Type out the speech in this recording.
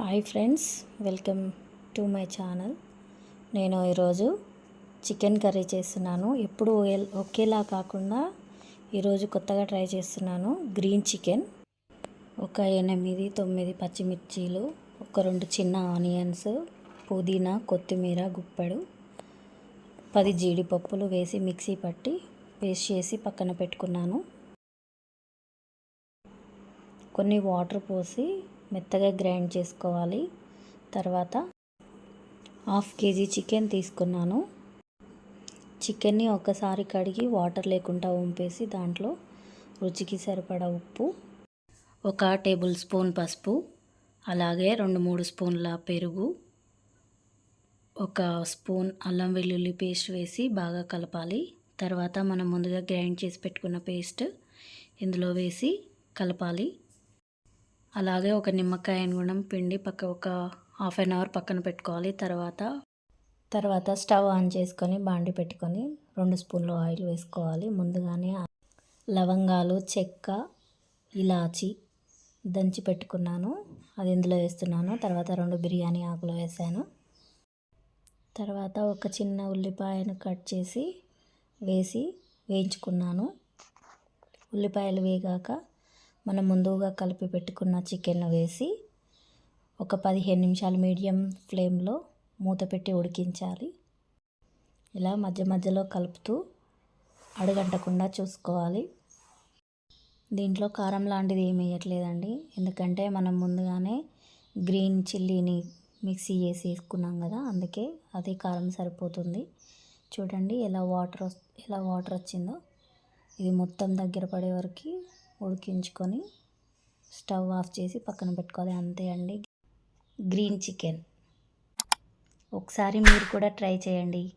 Hi friends welcome to my channel. నేను ఈరోజు chicken curry చేస్తున్నాను. ఎప్పుడు ఒకేలా కాకుండా ఈరోజు కొత్తగా ట్రై చేస్తున్నాను. గ్రీన్ చికెన్ ఒక ఎనిమిది తొమ్మిది పచ్చిమిర్చీలు ఒక రెండు చిన్న ఆనియన్స్ పుదీనా కొత్తిమీర గుప్పెడు పది జీడిపప్పులు వేసి మిక్సీ పట్టి పేస్ట్ చేసి పక్కన పెట్టుకున్నాను. కొన్ని వాటర్ పోసి మెత్తగా గ్రైండ్ చేసుకోవాలి. తర్వాత హాఫ్ కేజీ చికెన్ తీసుకున్నాను. చికెన్ని ఒకసారి కడిగి వాటర్ లేకుండా వంపేసి దాంట్లో రుచికి సరిపడా ఉప్పు ఒక టేబుల్ స్పూన్ పసుపు అలాగే రెండు మూడు స్పూన్ల పెరుగు ఒక స్పూన్ అల్లం వెల్లుల్లి పేస్ట్ వేసి బాగా కలపాలి. తర్వాత మనం ముందుగా గ్రైండ్ చేసి పెట్టుకున్న పేస్ట్ ఇందులో వేసి కలపాలి. అలాగే ఒక నిమ్మకాయను కూడా పిండి పక్క ఒక హాఫ్ అన్ అవర్ పక్కన పెట్టుకోవాలి. తర్వాత తర్వాత స్టవ్ ఆన్ చేసుకొని బాండి పెట్టుకొని రెండు స్పూన్లు ఆయిల్ వేసుకోవాలి. ముందుగానే లవంగాలు చెక్క ఇలాచి దంచి పెట్టుకున్నాను. అది ఇందులో వేస్తున్నాను. తర్వాత రెండు బిర్యానీ ఆకులు వేసాను. తర్వాత ఒక చిన్న ఉల్లిపాయను కట్ చేసి వేసి వేయించుకున్నాను. ఉల్లిపాయలు వేగాక మనం ముందుగా కలిపి పెట్టుకున్న చికెన్ వేసి ఒక పదిహేను నిమిషాలు మీడియం ఫ్లేమ్లో మూత పెట్టి ఉడికించాలి. ఇలా మధ్య మధ్యలో కలుపుతూ అడుగంటకుండా చూసుకోవాలి. దీంట్లో కారం లాంటిది ఏమి వేయట్లేదండి. ఎందుకంటే మనం ముందుగానే గ్రీన్ చిల్లీని మిక్సీ చేసి వేసుకున్నాం కదా అందుకే అది కారం సరిపోతుంది. చూడండి ఎలా వాటర్ ఎలా వాటర్ వచ్చిందో. ఇది మొత్తం దగ్గర పడే వరకు ఉడికించుకొని స్టవ్ ఆఫ్ చేసి పక్కన పెట్టుకోవాలి. అంతే అండి. Green chicken. ఒకసారి మీరు కూడా ట్రై చేయండి.